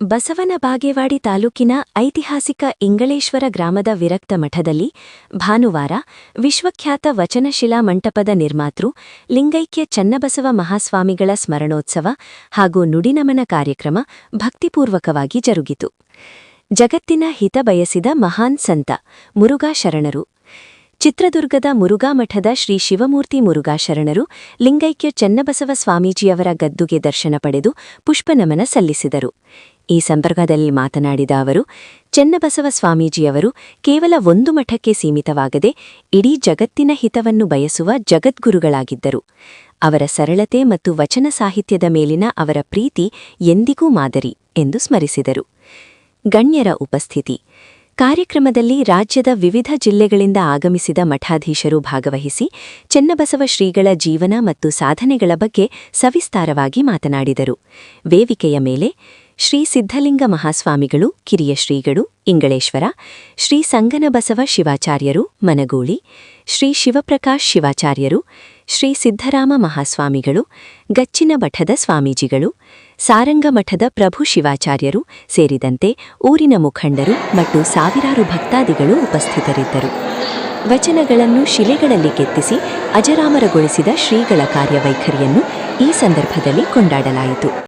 ಬಸವನ ಬಾಗೇವಾಡಿ ತಾಲೂಕಿನ ಐತಿಹಾಸಿಕ ಇಂಗಳೇಶ್ವರ ಗ್ರಾಮದ ವಿರಕ್ತ ಮಠದಲ್ಲಿ ಭಾನುವಾರ ವಿಶ್ವಖ್ಯಾತ ವಚನಶಿಲಾ ಮಂಟಪದ ನಿರ್ಮಾತೃ ಲಿಂಗೈಕ್ಯ ಚನ್ನಬಸವ ಮಹಾಸ್ವಾಮಿಗಳ ಸ್ಮರಣೋತ್ಸವ ಹಾಗೂ ನುಡಿನಮನ ಕಾರ್ಯಕ್ರಮ ಭಕ್ತಿಪೂರ್ವಕವಾಗಿ ಜರುಗಿತು. ಜಗತ್ತಿನ ಹಿತ ಬಯಸಿದ ಮಹಾನ್ ಸಂತ ಮುರುಘಾ ಶರಣರು. ಚಿತ್ರದುರ್ಗದ ಮುರುಘಾ ಮಠದ ಶ್ರೀ ಶಿವಮೂರ್ತಿ ಮುರುಘಾ ಶರಣರು ಲಿಂಗೈಕ್ಯ ಚನ್ನಬಸವ ಸ್ವಾಮೀಜಿಯವರ ಗದ್ದುಗೆ ದರ್ಶನ ಪಡೆದು ಪುಷ್ಪನಮನ ಸಲ್ಲಿಸಿದರು. ಈ ಸಂದರ್ಭದಲ್ಲಿ ಮಾತನಾಡಿದ ಅವರು, ಚೆನ್ನಬಸವ ಸ್ವಾಮೀಜಿಯವರು ಕೇವಲ ಒಂದು ಮಠಕ್ಕೆ ಸೀಮಿತವಾಗದೆ ಇಡೀ ಜಗತ್ತಿನ ಹಿತವನ್ನು ಬಯಸುವ ಜಗದ್ಗುರುಗಳಾಗಿದ್ದರು. ಅವರ ಸರಳತೆ ಮತ್ತು ವಚನ ಸಾಹಿತ್ಯದ ಮೇಲಿನ ಅವರ ಪ್ರೀತಿ ಎಂದಿಗೂ ಮಾದರಿ ಎಂದು ಸ್ಮರಿಸಿದರು. ಗಣ್ಯರ ಉಪಸ್ಥಿತಿ. ಕಾರ್ಯಕ್ರಮದಲ್ಲಿ ರಾಜ್ಯದ ವಿವಿಧ ಜಿಲ್ಲೆಗಳಿಂದ ಆಗಮಿಸಿದ ಮಠಾಧೀಶರು ಭಾಗವಹಿಸಿ ಚೆನ್ನಬಸವ ಶ್ರೀಗಳ ಜೀವನ ಮತ್ತು ಸಾಧನೆಗಳ ಬಗ್ಗೆ ಸವಿಸ್ತಾರವಾಗಿ ಮಾತನಾಡಿದರು. ವೇದಿಕೆಯ ಮೇಲೆ ಶ್ರೀ ಸಿದ್ಧಲಿಂಗ ಮಹಾಸ್ವಾಮಿಗಳು, ಕಿರಿಯ ಶ್ರೀಗಳು, ಇಂಗಳೇಶ್ವರ, ಶ್ರೀ ಸಂಗನಬಸವ ಶಿವಾಚಾರ್ಯರು, ಮನಗೂಳಿ, ಶ್ರೀ ಶಿವಪ್ರಕಾಶ್ ಶಿವಾಚಾರ್ಯರು, ಶ್ರೀ ಸಿದ್ಧರಾಮ ಮಹಾಸ್ವಾಮಿಗಳು, ಗಚ್ಚಿನ ಮಠದ ಸ್ವಾಮೀಜಿಗಳು ಸಾರಂಗಮಠದ ಪ್ರಭು ಶಿವಾಚಾರ್ಯರು ಸೇರಿದಂತೆ ಊರಿನ ಮುಖಂಡರು ಮತ್ತು ಸಾವಿರಾರು ಭಕ್ತಾದಿಗಳು ಉಪಸ್ಥಿತರಿದ್ದರು. ವಚನಗಳನ್ನು ಶಿಲೆಗಳಲ್ಲಿ ಕೆತ್ತಿಸಿ ಅಜರಾಮರಗೊಳಿಸಿದ ಶ್ರೀಗಳ ಕಾರ್ಯವೈಖರಿಯನ್ನು ಈ ಸಂದರ್ಭದಲ್ಲಿ ಕೊಂಡಾಡಲಾಯಿತು.